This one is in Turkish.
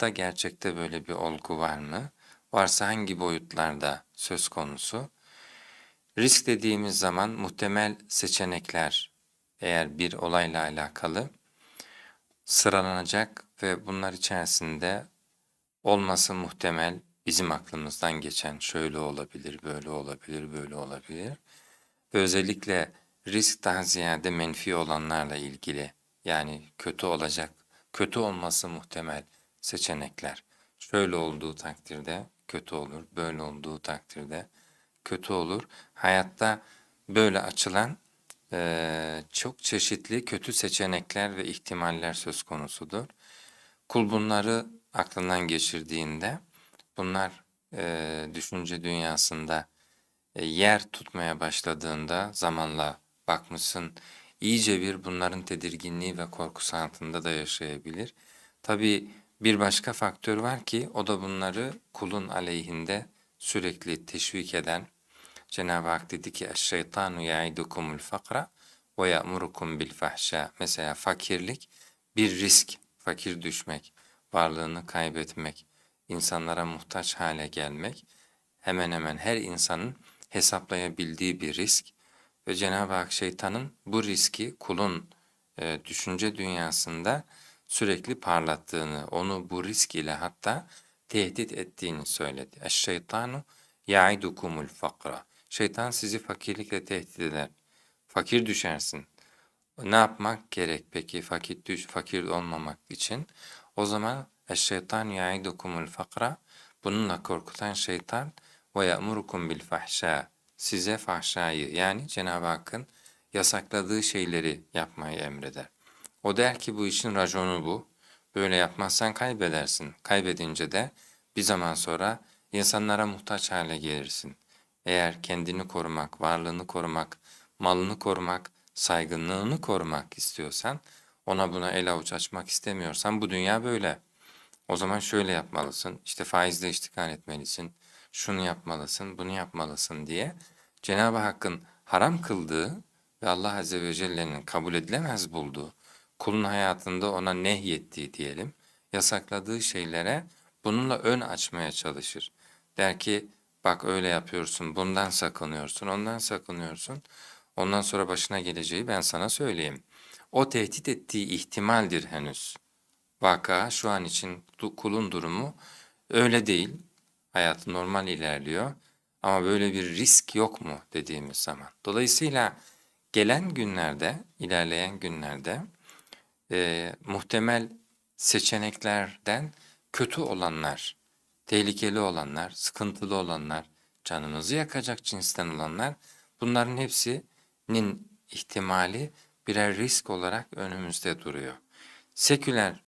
Hayatta gerçekte böyle bir olgu var mı? Varsa hangi boyutlarda söz konusu? Risk dediğimiz zaman muhtemel seçenekler eğer bir olayla alakalı sıralanacak ve bunlar içerisinde olması muhtemel bizim aklımızdan geçen şöyle olabilir, böyle olabilir, böyle olabilir. Ve özellikle risk daha ziyade menfi olanlarla ilgili yani kötü olacak, kötü olması muhtemel seçenekler. Şöyle olduğu takdirde kötü olur, böyle olduğu takdirde kötü olur. Hayatta böyle açılan eee, çok çeşitli kötü seçenekler ve ihtimaller söz konusudur. Kul bunları aklından geçirdiğinde bunlar eee, düşünce dünyasında e, yer tutmaya başladığında zamanla bakmışsın iyice bir bunların tedirginliği ve korkusu altında da yaşayabilir. Tabii bir başka faktör var ki o da bunları kulun aleyhinde sürekli teşvik eden Cenab-ı Hak dedi ki "Eşşeytanu yaidukumul fakra ve ya'murukum bil fahşa." Mesela fakirlik bir risk, fakir düşmek, varlığını kaybetmek, insanlara muhtaç hale gelmek hemen hemen her insanın hesaplayabildiği bir risk ve Cenab-ı Hak şeytanın bu riski kulun e, düşünce dünyasında sürekli parlattığını, onu bu risk ile hatta tehdit ettiğini söyledi. Eşşeytanu yaidukumul fakra. Şeytan sizi fakirlikle tehdit eder. Fakir düşersin. Ne yapmak gerek peki fakir düş fakir olmamak için? O zaman eşşeytan yaidukumul fakra. Bununla korkutan şeytan ve ya'murukum bil fahşa. Size fahşayı yani Cenab-ı Hakk'ın yasakladığı şeyleri yapmayı emreder. O der ki bu işin raconu bu. Böyle yapmazsan kaybedersin. Kaybedince de bir zaman sonra insanlara muhtaç hale gelirsin. Eğer kendini korumak, varlığını korumak, malını korumak, saygınlığını korumak istiyorsan, ona buna el avuç açmak istemiyorsan bu dünya böyle. O zaman şöyle yapmalısın, işte faizle iştikal etmelisin, şunu yapmalısın, bunu yapmalısın diye Cenab-ı Hakk'ın haram kıldığı ve Allah Azze ve Celle'nin kabul edilemez bulduğu, kulun hayatında ona nehyettiği diyelim, yasakladığı şeylere bununla ön açmaya çalışır. Der ki bak öyle yapıyorsun, bundan sakınıyorsun, ondan sakınıyorsun. Ondan sonra başına geleceği ben sana söyleyeyim. O tehdit ettiği ihtimaldir henüz. Vaka şu an için kulun durumu öyle değil. Hayatı normal ilerliyor. Ama böyle bir risk yok mu dediğimiz zaman. Dolayısıyla gelen günlerde, ilerleyen günlerde e, muhtemel seçeneklerden kötü olanlar, tehlikeli olanlar, sıkıntılı olanlar, canınızı yakacak cinsten olanlar bunların hepsinin ihtimali birer risk olarak önümüzde duruyor. Seküler